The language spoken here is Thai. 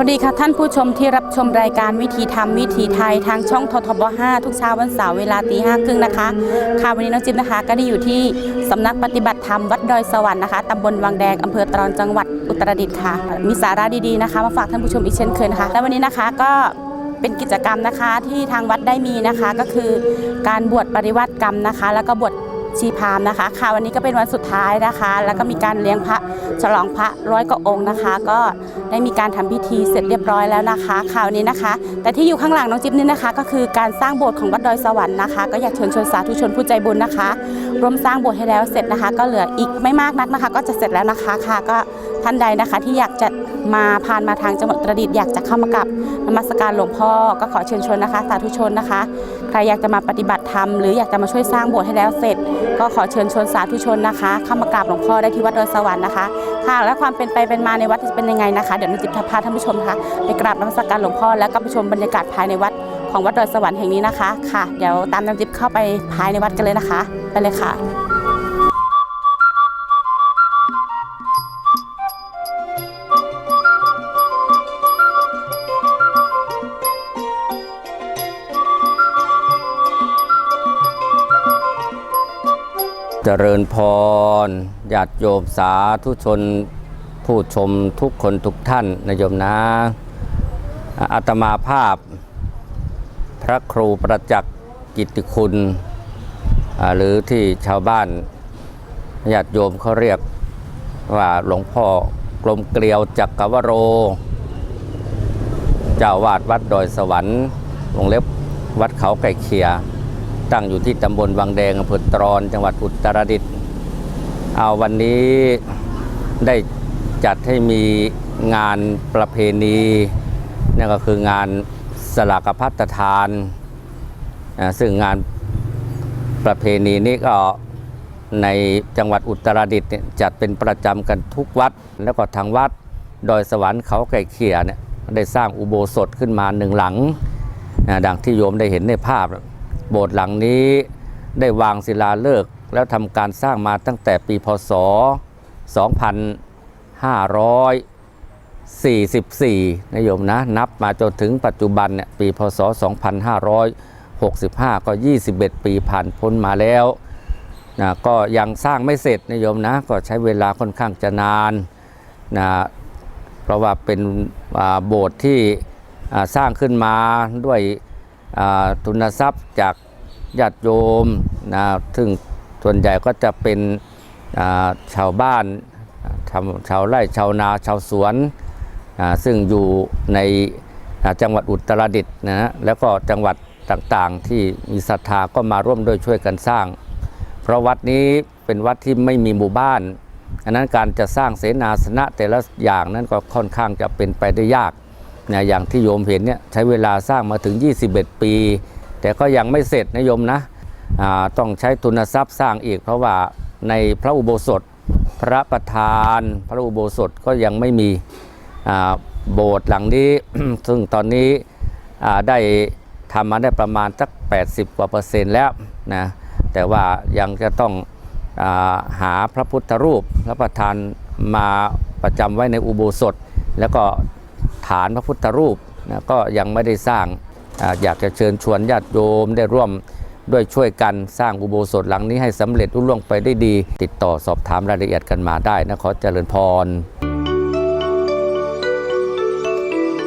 วัสดีค่ะท่านผู้ชมที่รับชมรายการวิถีธรรมวิถีไทยทางช่องททบ 5 ทุกเช้าวันเสาร์เวลาตีห้าครึ่งนะคะค่ะวันนี้น้องจิ๊บนะคะ ก็ได้อยู่ที่สำนักปฏิบัติธรรมวัดดอยสวรรค์นะคะตำบลวังแดงอำเภอตรอนจังหวัดอุตรดิตถ์ค่ะ มีสาระดีๆนะคะมาฝากท่านผู้ชมอีกเช่นเคยนะคะและวันนี้นะคะก็เป็นกิจกรรมนะคะที่ทางวัดได้มีนะคะก็คือการบวชปริวัติกรรมนะคะ แล้วก็บวช ชีพามนะคะ ค่ะวันนี้ก็เป็นวันสุดท้ายนะคะ แล้วก็มีการเลี้ยงพระฉลองพระร้อยกว่าองค์นะคะ ก็ได้มีการทำพิธีเสร็จเรียบร้อยแล้วนะคะข่าวนี้นะคะ แต่ที่อยู่ข้างหลังน้องจิ๊บนี่นะคะ ก็คือการสร้างโบสถ์ของวัดดอยสวรรค์นะคะ ก็อยากเชิญชวนสาธุชนผู้ใจบุญนะคะร่วมสร้างโบสถ์ให้แล้วเสร็จนะคะ ก็เหลืออีกไม่มากนักนะคะ ก็จะเสร็จแล้วนะคะค่ะก็ ท่านใดนะคะ ที่อยากจะมาผ่านมาทางจังหวัดตรดิตอยากจะเข้ามากับนมัสการหลวงพ่อก็ขอเชิญชวนนะคะ สาธุชนนะคะ ใครอยากจะมาปฏิบัติธรรมหรืออยากจะมาช่วยสร้างโบสถ์ให้แล้วเสร็จ ก็ขอเชิญชวนสาธุชนนะคะ เข้ามากราบหลวงพ่อได้ที่วัดดอยสวรรค์นะคะ ค่ะ และความเป็นไปเป็นมาในวัดจะเป็นยังไงนะคะ เดี๋ยวนุจิบพาท่านผู้ชมนะคะไปกราบนมัสการหลวงพ่อแล้วก็ไปชมบรรยากาศภายในวัดของวัดดอยสวรรค์แห่งนี้นะคะ ค่ะ เดี๋ยวตามน้ำจิบเข้าไปภายในวัดกันเลยนะคะ ไปเลยค่ะ เจริญพรญาติโยมสาธุชนผู้ชมทุกคนทุกท่านนะโยมนะอาตมาภาพ พระครูประจักษ์กิติคุณ หรือที่ชาวบ้านญาติโยมเขาเรียกว่าหลวงพ่อกลมเกลียวจักกวโร เจ้าวาดวัดดอยสวรรค์วงเล็บวัดเขาไก่เขีย ตั้งอยู่ที่ตำบลวังแดงอำเภอตรอนจังหวัดอุตรดิตถ์เอาวันนี้ได้จัดให้มีงานประเพณีนั่นก็คืองานสลากพัฒทานอ่าซึ่งงานประเพณีนี้ก็ในจังหวัดอุตรดิตถ์จัดเป็นประจำกันทุกวัด แล้วก็ทางวัดดอยสวรรค์เขาไก่เขียเนี่ยได้สร้างอุโบสถขึ้นมาหนึ่งหลังอ่าดังที่โยมได้เห็นในภาพ โบสถ์หลังนี้ได้วางศิลาฤกษ์แล้วทำการสร้างมาตั้งแต่ปีพศ 2544นะโยมนะนับมาจนถึงปัจจุบันเนี่ยปีพศ 2565 ก็ 21 ปีผ่านพ้นมาแล้วนะก็ยังสร้างไม่เสร็จนะโยมนะก็ใช้เวลาค่อนข้างจะนานนะเพราะว่าเป็นโบสถ์ที่สร้างขึ้นมาด้วย ทุนทรัพย์จากญาติโยมนะซึ่งส่วนใหญ่ก็จะเป็นาชาวบ้านชาวไร่ชาวนาชาวสวน ซึ่งอยู่ในจังหวัดอุตรดิตถ์นะฮะแล้วก็จังหวัดต่างๆที่มีศรัทธาก็มาร่วมด้วยช่วยกันสร้าง เพราะวัดนี้เป็นวัดที่ไม่มีหมู่บ้านอันนั้นการจะสร้างเสนาสนะแต่ละอย่างนั้นก็ค่อนข้างจะเป็นไปได้ยาก นะอย่างที่โยมเห็นเนี่ยใช้เวลาสร้างมาถึง 21 ปี แต่ก็ยังไม่เสร็จนะโยมนะต้องใช้ทุนทรัพย์สร้างอีก เพราะว่าในพระอุโบสถพระประธานพระอุโบสถก็ยังไม่มีโบสถ์หลังนี้ ซึ่งตอนนี้ได้ทำมาได้ประมาณสัก 80 กว่าเปอร์เซ็นต์แล้วนะแต่ว่ายังจะต้องอาหาพระพุทธรูปพระประธานมาประจำไว้ในอุโบสถ แล้วก็ ฐานพระพุทธรูปนะก็ยังไม่ได้สร้างออยากจะเชิญชวนญาติโยมได้ร่วมด้วยช่วยกันสร้างอุโบสถหลังนี้ให้สำเร็จรุ่ล่วงไปได้ดี ติดต่อสอบถามรายละเอียดกันมาได้นะขอเจริญพร